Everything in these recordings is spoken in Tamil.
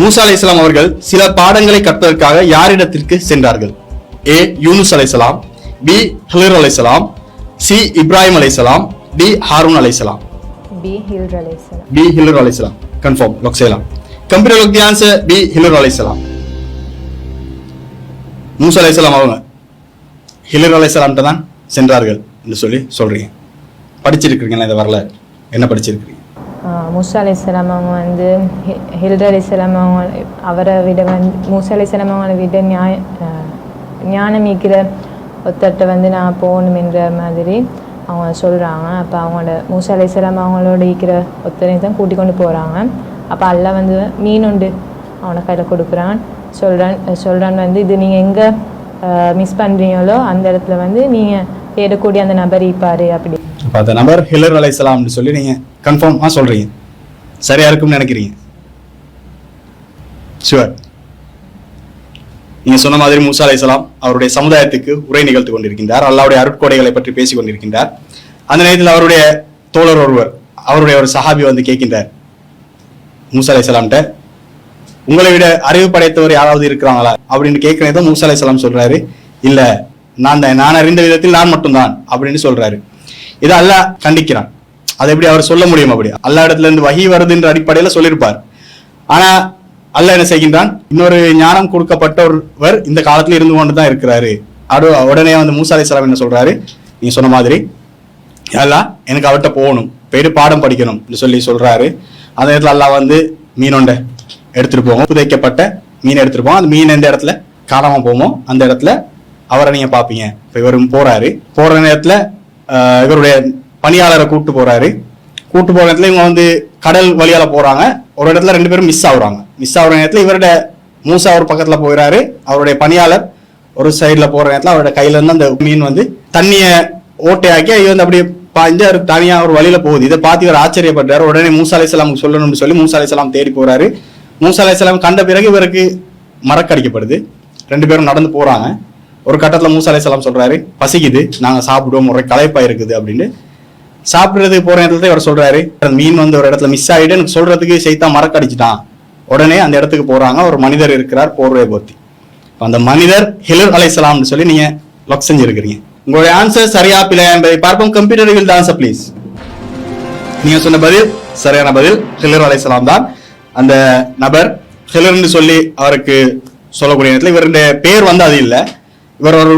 மூசா அலைஹிஸ்ஸலாம் அவர்கள் சில பாடங்களை கற்பதற்காக யாரிடத்திற்கு சென்றார்கள்? ஏ யூனுஸ் அலைஹிஸ்ஸலாம் பி ஹிலர் அலைஹிஸ்ஸலாம் சி இப்ராஹிம் அலைஹிஸ்ஸலாம் டி ஹாரூன் அலைஹிஸ்ஸலாம் பி ஹில்ர் அலைசலாம் பி ஹிலர் அலைஹிஸ்ஸலாம் கன்ஃபார்ம் லாக் செய்யலாம். கம்ப்யூட்டர் லுக் தி ஆன்சர் பி ஹிலர் அலைஹிஸ்ஸலாம் மூசா அலைஹிஸ்ஸலாம் அவங்க ஹிலர் அலைஹிஸ்ஸலாம்ட்ட தான் சென்றார்கள் என்று சொல்லி சொல்றீங்க. படிச்சிருக்கீங்களா இந்த வரலாறு என்ன படிச்சிருக்கீங்க மூசா அலிஸ்லாம் அவங்க வந்து ஹி- அலிஸ்லாம் அவங்க அவரை விட வந்து மூசா அலிஸ்லாம் அவங்கள விட நியாய ஆஹ், ஞானம் மீக்கிற ஒருத்தர்கிட்ட வந்து நான் போகணுமென்ற மாதிரி அவங்க சொல்கிறாங்க அப்போ அவங்களோட மூசா அலிஸ்லாம் அவங்களோட இருக்கிற ஒத்தரையும் தான் கூட்டிக் கொண்டு போகிறாங்க அப்போ அல்ல வந்து மீன் உண்டு அவனை கையில் கொடுக்குறான். சொல்கிறான் சொல்கிறான் வந்து இது நீங்கள் எங்கே மிஸ் பண்ணுறீங்களோ அந்த இடத்துல வந்து நீங்கள் தேடக்கூடிய அந்த நபர் இருப்பார் அப்படி. அப்போ அந்த நபர் ஹிலர் அலைசலாம்னு சொல்லி நீங்கள் கன்ஃபார்மாக சொல்றீங்க. சரியாக இருக்கும்னு நினைக்கிறீங்க? ஷுவர் நீங்கள் சொன்ன மாதிரி மூசா அலைசலாம் அவருடைய சமுதாயத்துக்கு உரை நிகழ்த்து கொண்டிருக்கின்றார். அல்லாவுடைய அருட்கொடைகளை பற்றி பேசி கொண்டிருக்கின்றார். அந்த நேரத்தில் அவருடைய தோழர் ஒருவர் அவருடைய ஒரு சஹாபி வந்து கேட்கின்றார். மூசா அலைசலாம்கிட்ட உங்களை விட அறிவு படைத்தவர் யாராவது இருக்கிறாங்களா? அப்படின்னு கேட்கிறத மூசா அலைசலாம் சொல்றாரு. இல்லை நான் தான் நான் அறிந்த விதத்தில் நான் மட்டும்தான் அப்படின்னு சொல்றாரு. இதை அல்லாஹ் கண்டிக்கிறான். அதை எப்படி அவர் சொல்ல முடியும் அப்படி? அல்லா இடத்துல இருந்து வகி வருதுன்ற அடிப்படையில சொல்லியிருப்பார். ஆனா அல்ல என்ன செய்கின்றான்? இன்னொரு ஞானம் கொடுக்கப்பட்ட ஒருவர் இந்த காலத்துல இருந்து கொண்டு தான் இருக்கிறாரு. அடு உடனே வந்து மூசா செலவு என்ன சொல்றாரு? நீ சொன்ன மாதிரி அல்லா எனக்கு அவர்கிட்ட போகணும். போயிட்டு பாடம் படிக்கணும். சொல்லி சொல்றாரு. அந்த இடத்துல அல்லா வந்து மீனொண்ட எடுத்துட்டு போவோம். புதைக்கப்பட்ட மீன் எடுத்துட்டு போவோம். அந்த மீன் எந்த இடத்துல? காணாம போவோம் அந்த இடத்துல அவரை நீங்க பாப்பீங்க இப்ப இவரும் போறாரு. போற நேரத்துல இவருடைய பணியாளரை கூட்டு போறாரு. கூட்டு போற இடத்துல இவங்க வந்து கடல் வழியால போறாங்க. ஒரு இடத்துல ரெண்டு பேரும் மிஸ் ஆகுறாங்க. மிஸ் ஆகுற நேரத்தில் இவருடைய மூசா ஒரு பக்கத்துல போயிறாரு. அவருடைய பணியாளர் ஒரு சைடுல போற நேரத்தில் அவரோட கையில இருந்து அந்த மீன் வந்து தண்ணிய ஓட்டையாக்கி இது வந்து அப்படியே பாய்ஞ்சு அவர் தனியா ஒரு வழியில போகுது. இதை பார்த்து இவர் ஆச்சரியப்பட்டாரு. உடனே மூசா அலைஹிஸ்ஸலாமுக்கு சொல்லணும்னு சொல்லி மூசா அலைஹிஸ்ஸலாம் தேடி போறாரு. மூசா அலைஹிஸ்ஸலாம் கண்ட பிறகு இவருக்கு மரக்கடிக்கப்படுது ரெண்டு பேரும் நடந்து போறாங்க. ஒரு கட்டத்தில் மூசா அலைஹிஸ்ஸலாம் சொல்கிறாரு பசிக்குது நாங்கள் சாப்பிடுவோம் ஒரு களைப்பாக இருக்குது அப்படின்னு. சாப்பிட்றதுக்கு போகிற இடத்துல இவர் சொல்கிறாரு மீன் வந்து ஒரு இடத்துல மிஸ் ஆயிட்டு எனக்கு சொல்கிறதுக்கு செய்தா மறக்கடிச்சிட்டான் உடனே அந்த இடத்துக்கு போகிறாங்க ஒரு மனிதர் இருக்கிறார் போர்வை போர்த்தி. அந்த மனிதர் ஹிலர் அலைசலாம்னு சொல்லி நீங்கள் லொக் செஞ்சிருக்கிறீங்க. உங்களுடைய ஆன்சர் சரியா பிள்ளையா என்பதை பார்ப்போம். கம்ப்யூட்டர் வில் ஆன்சர் ப்ளீஸ் நீங்கள் சொன்ன பதில் சரியான பதில் ஹிலர் அலைசலாம் தான். அந்த நபர் ஹிலர்னு சொல்லி அவருக்கு சொல்லக்கூடிய நேரத்தில் இவருடைய பேர் வந்து அது இல்லை. இவர் ஒரு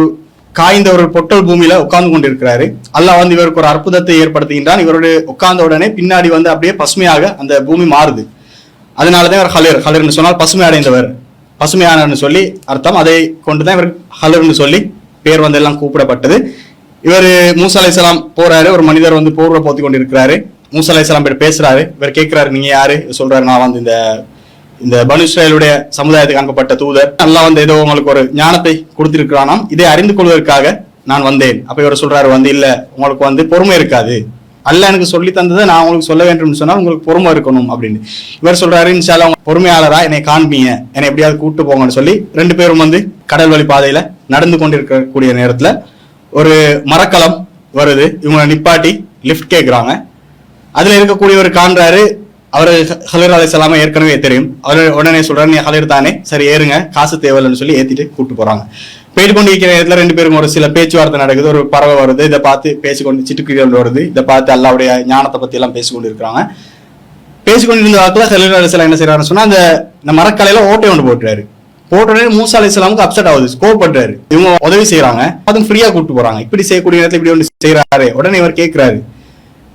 காய்ந்த ஒரு பொட்டல் பூமியில உட்கார்ந்து கொண்டிருக்கிறாரு. அல்லாஹ் வந்து இவருக்கு ஒரு அற்புதத்தை ஏற்படுத்துகின்றான். இவருடைய உட்கார்ந்த உடனே பின்னாடி வந்து அப்படியே பசுமையாக அந்த பூமி மாறுது. அதனாலதான் இவர் ஹலர். ஹலர்னு சொன்னால் பசுமை அடைந்தவர். பசுமையானவர்னு சொல்லி அர்த்தம். அதை கொண்டுதான் இவர் ஹலர்னு சொல்லி பேர் வந்து எல்லாம் கூப்பிடப்பட்டது. இவர் மூசா அலைசலாம் போறாரு. ஒரு மனிதர் வந்து போர்வை போத்தி கொண்டிருக்கிறாரு. மூசா அலைஹிஸ்ஸலாம் பேர் பேசுறாரு. இவர் கேட்கிறாரு நீங்க யாரு? சொல்றாரு நான் வந்து இந்த இந்த பனு இஸ்ரேலுடைய சமுதாயத்துக்கு அனுப்பப்பட்ட தூதர் நல்லா வந்து ஏதோ உங்களுக்கு ஒரு ஞானத்தை கொடுத்திருக்கிறானாம். இதை அறிந்து கொள்வதற்காக நான் வந்தேன். அப்ப இவர் சொல்றாரு வந்து இல்ல உங்களுக்கு வந்து பொறுமை இருக்காது. அல்ல எனக்கு சொல்லி தந்ததை நான் உங்களுக்கு சொல்ல வேண்டும் சொன்னால் உங்களுக்கு பொறுமை இருக்கணும் அப்படின்னு. இவர் சொல்றாரு இன்ஷால்லா உங்க பொறுமையாளரா என்னை காண்பீங்க. என்னை எப்படியாவது கூட்டு போங்கன்னு சொல்லி ரெண்டு பேரும் வந்து கடல் வழி பாதையில நடந்து கொண்டிருக்கக்கூடிய நேரத்துல ஒரு மரக்கலம் வருது. இவங்களை நிப்பாட்டி லிஃப்ட் கேட்குறாங்க அதுல இருக்கக்கூடியவர் காண்றாரு அவர் ஹலர் அலைசலாம ஏற்கனவே தெரியும். அவர் உடனே சொல்றாரு நீ ஹலர் தானே? சரி ஏறுங்க. காசு தேவையில்லைன்னு சொல்லி ஏத்திட்டு கூப்பிட்டு போறாங்க. போயிட்டு கொண்டு இருக்கிற இடத்துல ரெண்டு பேரும் ஒரு சில பேச்சுவார்த்தை நடக்குது. ஒரு பறவை வருது. இதை பார்த்து பேசிக்கொண்டு சிட்டுக்குருவிகள் வருது. இதை பார்த்து அல்லாவுடைய ஞானத்தை பத்தி எல்லாம் பேசிக்கொண்டு இருக்கிறாங்க. பேசிக்கொண்டு இருந்த வாக்குல ஹலர் அலைசலாம் என்ன செய்யறாருன்னு சொன்னா அந்த இந்த மரக்கலையில ஓட்டை ஒன்று போட்டுறாரு. போட்ட உடனே மூசா இஸ்லாமுக்கு அப்செட் ஆகுது. ஸ்கோப் பண்றாரு இவங்க உதவி செய்யறாங்க அதுவும் ஃப்ரீயா கூப்பிட்டு போறாங்க. இப்படி செய்யக்கூடிய நேரத்துல இப்படி ஒன்று செய்யறாரு உடனே இவர் கேட்கிறாரு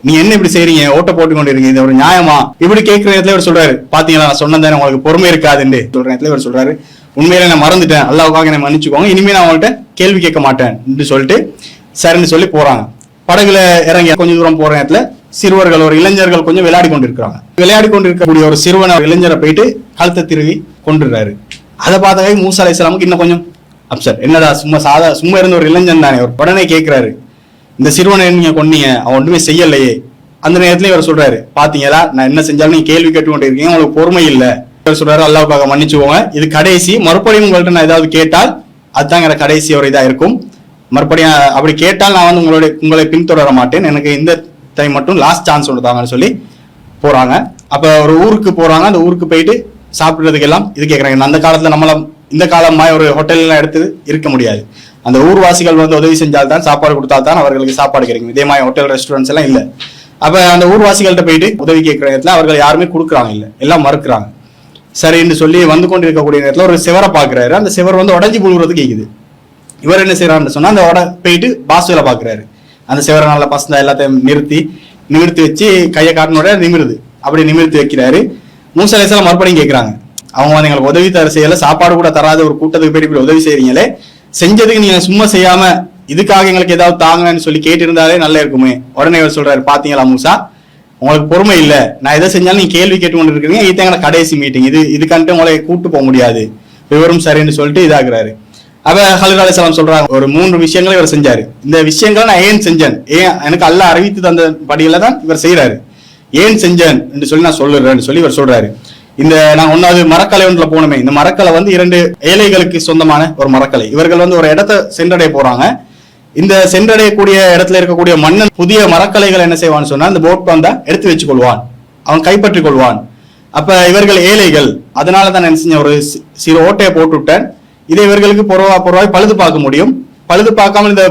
நீ என்ன இப்படி செய்றீங்க? ஓட்ட போட்டு கொண்டு இருக்கீங்க இது ஒரு நியாயமா? இப்படி கேட்கிற இடத்துல இவர் சொல்றாரு. பாத்தீங்களா? நான் சொன்னதானே உங்களுக்கு பொறுமை இருக்காதுன்னு. சொல்ற இடத்துல இவர் சொல்றாரு. உண்மையில நான் மறந்துட்டேன். அல்லாவுக்காக என்னை மன்னிச்சுக்கோங்க. இனிமே நான் அவங்கள்ட்ட கேள்வி கேட்க மாட்டேன் சொல்லிட்டு சரின்னு சொல்லி போறாங்க. படகுல இறங்கி கொஞ்சம் தூரம் போற இடத்துல சிறுவர்கள் ஒரு இளைஞர்கள் கொஞ்சம் விளையாடி கொண்டு இருக்கிறாங்க விளையாடி கொண்டு இருக்கக்கூடிய ஒரு சிறுவனை ஒரு இளைஞரை போயிட்டு கழுத்தை திருவி கொண்டுறாரு அதை பார்த்தாவே மூசா அலைஹிஸ்ஸலாமுக்கு இன்னும் கொஞ்சம் அப்சர் என்னடா சும்மா சாதா சும்மா இருந்த ஒரு இளைஞன் தானே. ஒரு படனே கேட்கிறாரு. இந்த சிறுவனை நீங்க கொன்னீங்க அவன் ஒன்றுமே செய்யலையே. அந்த நேரத்துல இவர் சொல்றாரு பாத்தீங்களா? நான் என்ன செஞ்சாலும் நீங்க கேள்வி கேட்டு கொண்டிருக்கீங்க உங்களுக்கு பொறுமை இல்ல. இவர் சொல்றாரு அல்லாவுக்காக மன்னிச்சுக்கோங்க. இது கடைசி. மறுபடியும் உங்கள்ட்ட நான் ஏதாவது கேட்டால் அதுதாங்கிற கடைசி ஒரு இதா இருக்கும். மறுபடியும் அப்படி கேட்டால் நான் வந்து உங்களுடைய உங்களை பின்தொடர மாட்டேன். எனக்கு இந்த டைம் மட்டும் லாஸ்ட் சான்ஸ் ஒன்று தாங்கன்னு சொல்லி போறாங்க. அப்ப ஒரு ஊருக்கு போறாங்க. அந்த ஊருக்கு போயிட்டு சாப்பிடுறதுக்கு எல்லாம் இது கேட்குறாங்க அந்த காலத்துல நம்மளாம் இந்த காலமாக ஒரு ஹோட்டல்லாம் எடுத்து இருக்க முடியாது. அந்த ஊர்வாசிகள் வந்து உதவி செஞ்சால் தான் சாப்பாடு கொடுத்தா தான் அவர்களுக்கு சாப்பாடு கிடைக்கும். இதே மாதிரி ஹோட்டல் ரெஸ்டாரண்ட்ஸ் எல்லாம் இல்லை. அப்போ அந்த ஊர்வாசிகள்கிட்ட போயிட்டு உதவி கேட்குற நேரத்தில் அவர்கள் யாருமே கொடுக்குறாங்க இல்லை. எல்லாம் மறுக்கிறாங்க. சரின்னு சொல்லி வந்து கொண்டு இருக்கக்கூடிய நேரத்தில் ஒரு சிவரை பார்க்குறாரு. அந்த சிவர் வந்து உடஞ்சி புழுகிறது கேட்குது இவர் என்ன செய்யறாருன்னு சொன்னால் அந்த உட போயிட்டு பாஸ் வேலை பார்க்குறாரு. அந்த சிவரை நல்லா பசங்க எல்லாத்தையும் நிறுத்தி நிமிர்த்தி வச்சு கையை காட்டினோட நிமிருது. அப்படி நிமிர்த்தி வைக்கிறாரு. மூசலேசெல்லாம் மறுபடியும் கேட்குறாங்க அவங்க வந்து எங்களுக்கு உதவி தர செய்யல. சாப்பாடு கூட தராத ஒரு கூட்டத்துக்கு போய் இப்படி உதவி செய்றீங்களே? செஞ்சதுக்கு நீங்க சும்மா செய்யாம இதுக்காக எங்களுக்கு ஏதாவது தாங்கன்னு சொல்லி கேட்டிருந்தாலே நல்லா இருக்குமே. உடனே இவர் சொல்றாரு பாத்தீங்களா மூசா? உங்களுக்கு பொறுமை இல்ல. நான் எதை செஞ்சாலும் நீங்க கேள்வி கேட்டு கொண்டு இருக்கீங்க இது எங்களை கடைசி மீட்டிங் இது இதுக்கான்ட்டு உங்களை கூட்டு போக முடியாது. விவரம் சரின்னு சொல்லிட்டு இதாகிறாரு. அவ ஹலில் அலிஸ்லாம் சொல்றாங்க ஒரு மூன்று விஷயங்களை இவர் செஞ்சாரு. இந்த விஷயங்களை நான் ஏன் செஞ்சேன்? ஏன் எனக்கு அல்ல அறிவித்து தந்த படியில தான் இவர் செய்யறாரு ஏன் செஞ்சேன்? என்று சொல்லி நான் சொல்லுறேன்னு சொல்லி இவர் சொல்றாரு. இந்த நான் ஒன்னாவது மரக்கலை ஒன்றில் போனோமே. இந்த மரக்கலை வந்து இரண்டு ஏழைகளுக்கு சொந்தமான ஒரு மரக்கலை. இவர்கள் வந்து ஒரு இடத்தை சென்றடைய போறாங்க. இந்த சென்றடையக்கூடிய இடத்துல இருக்கக்கூடிய மன்னன் புதிய மரக்கலைகள் என்ன செய்வான்னு சொன்னா இந்த போட் வந்தா எடுத்து வச்சு கொள்வான் அவன் கைப்பற்றி கொள்வான். அப்ப இவர்கள் ஏழைகள். அதனால தான் நான் என்ன செஞ்சேன் ஒரு சிறு ஓட்டையை போட்டு விட்டேன். இதை இவர்களுக்கு பொறவா பொறவாய் பழுது பார்க்க முடியும். பழுது பார்க்காமல் இந்த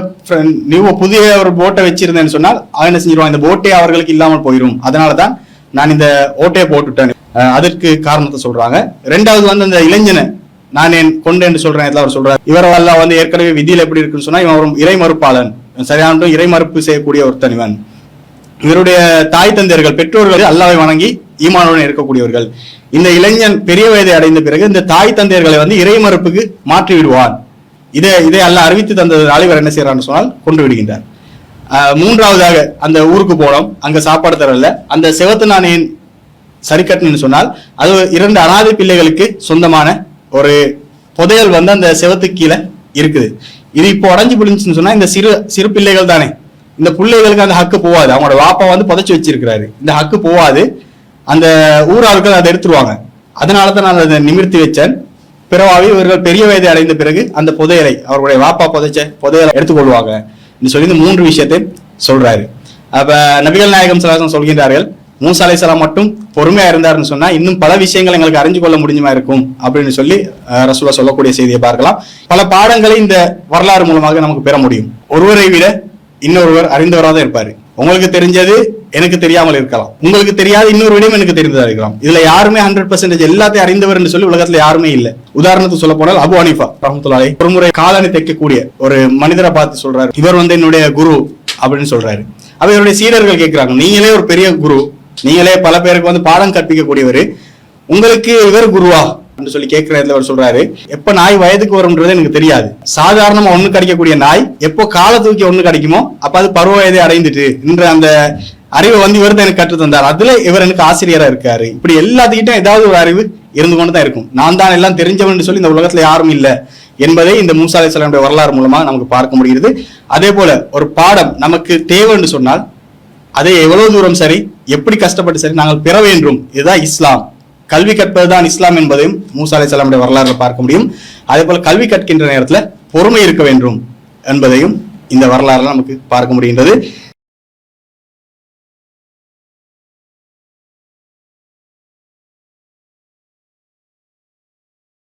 நியூ புதிய ஒரு போட்டை வச்சிருந்தேன்னு சொன்னால் அவன் என்ன செஞ்சிருவான்? இந்த போட்டே அவர்களுக்கு இல்லாமல் போயிடும் அதனால தான் நான் இந்த ஓட்டையை போட்டுவிட்டேன் அதற்கு காரணத்தை சொல்றாங்க. ரெண்டாவது வந்து அந்த இளைஞனை நான் என் கொண்டேன்னு சொல்றேன் இதுல அவர் சொல்றாரு இவரெல்லாம் வந்து ஏற்கனவே விதியில் எப்படி இருக்குன்னு சொன்னா இவன் ஒரு இறை மறுப்பாளன். சரியான இறை மறுப்பு செய்யக்கூடிய ஒருத்தன் இவன். இவருடைய தாய் தந்தையர்கள் பெற்றோர்கள் அல்லாவை வணங்கி ஈமானுடன் இருக்கக்கூடியவர்கள். இந்த இளைஞன் பெரிய வயதை அடைந்த பிறகு இந்த தாய் தந்தையர்களை வந்து இறை மறுப்புக்கு மாற்றி விடுவான். இதை இதை அல்ல அறிவித்து தந்ததால் இவர் என்ன செய்யறான்னு சொன்னால் கொண்டு விடுகின்றார். மூன்றாவதாக அந்த ஊருக்கு போனோம். அங்க சாப்பாடு தரல. அந்த செவத்து நான் ஏன் சொன்னால் அது இரண்டு அனாதை பிள்ளைகளுக்கு சொந்தமான ஒரு புதையல் வந்து அந்த செவத்துக்கு கீழே இருக்குது. இது இப்போ உடஞ்சி புழிஞ்சுன்னு சொன்னா இந்த சிறு சிறு பிள்ளைகள் தானே. இந்த பிள்ளைகளுக்கு அந்த ஹக்கு போவாது அவங்களோட வாப்பா வந்து புதைச்சி வச்சிருக்கிறாரு. இந்த ஹக்கு போவாது அந்த ஊராளுக்கள் அதை எடுத்துருவாங்க. அதனால தான் நான் அதை நிமிர்த்தி வச்சேன். பிறவாவி இவர்கள் பெரிய வயதை அடைந்த பிறகு அந்த புதையலை அவர்களுடைய வாப்பா புதைச்ச புதையலை எடுத்துக்கொள்வாங்க. என்று சொல்லி இந்த மூன்று விஷயத்தை சொல்றாரு. அப்ப நபிகள் நாயகம் சலாசம் சொல்கின்றார்கள் மூசா அலைசலாம் மட்டும் பொறுமையா இருந்தாருன்னு சொன்னா இன்னும் பல விஷயங்கள் எங்களுக்கு அறிஞ்சு கொள்ள முடிஞ்சுமா இருக்கும் அப்படின்னு சொல்லி அஹ், ரசூலா சொல்லக்கூடிய செய்தியை பார்க்கலாம். பல பாடங்களை இந்த வரலாறு மூலமாக நமக்கு பெற முடியும். ஒருவரை விட இன்னொருவர் அறிந்தவராக தான் இருப்பாரு. உங்களுக்கு தெரிஞ்சது எனக்கு தெரியாமல் இருக்கலாம். உங்களுக்கு தெரியாத இன்னொரு விடயம் எனக்கு தெரிந்ததா இருக்கலாம். இதுல யாருமே ஹண்ட்ரட் பர்சன்டேஜ் எல்லாத்தையும் அறிந்தவர் என்று சொல்லி உலகத்துல யாருமே இல்ல. உதாரணத்துக்கு சொல்ல போனால் அபு அனிஃபா ரஹமத்துல்லாஹி ஒரு முறை காலனி தைக்கக்கூடிய ஒரு மனிதரை பார்த்து சொல்றாரு. இவர் வந்து என்னுடைய குரு அப்படின்னு சொல்றாரு. அவருடைய சீடர்கள் கேட்கிறாங்க நீங்களே ஒரு பெரிய குரு நீங்களே பல பேருக்கு வந்து பாடம் கற்பிக்கக்கூடியவர். உங்களுக்கு இவர் குருவா அப்படின்னு சொல்லி கேட்கிற இடத்துல அவர் சொல்றாரு. எப்ப நாய் வயதுக்கு வரும்ன்றது எனக்கு தெரியாது. சாதாரணமா ஒண்ணு கிடைக்கக்கூடிய நாய் எப்போ காலை தூக்கி ஒண்ணு கிடைக்குமோ அப்ப அது பருவ வயதை அடைந்துட்டு என்ற அந்த அறிவை வந்து இவர் தான் எனக்கு கற்று தந்தார். அதுல இவர் எனக்கு ஆசிரியரா இருக்காரு. இப்படி எல்லாத்துக்கிட்டும் ஏதாவது ஒரு அறிவு இருந்து கொண்டு தான் இருக்கும். நான் தான் எல்லாம் தெரிஞ்சவன் சொல்லி இந்த உலகத்துல யாரும் இல்லை என்பதை இந்த மூசா அலைஹிஸ்ஸலாமுடைய வரலாறு மூலமா நமக்கு பார்க்க முடிகிறது. அதே போல ஒரு பாடம் நமக்கு தேவைன்னு சொன்னால் அதை எவ்வளவு தூரம் சரி? எப்படி கஷ்டப்பட்டு சரி நாங்கள் பெற வேண்டும் இதுதான் இஸ்லாம். கல்வி கற்பதுதான் இஸ்லாம் என்பதையும் மூசா அலைஹிஸ்ஸலாமுடைய வரலாறுல பார்க்க முடியும். அதே போல கல்வி கற்கின்ற நேரத்துல பொறுமை இருக்க வேண்டும் என்பதையும் இந்த வரலாறுல நமக்கு பார்க்க முடிகின்றது.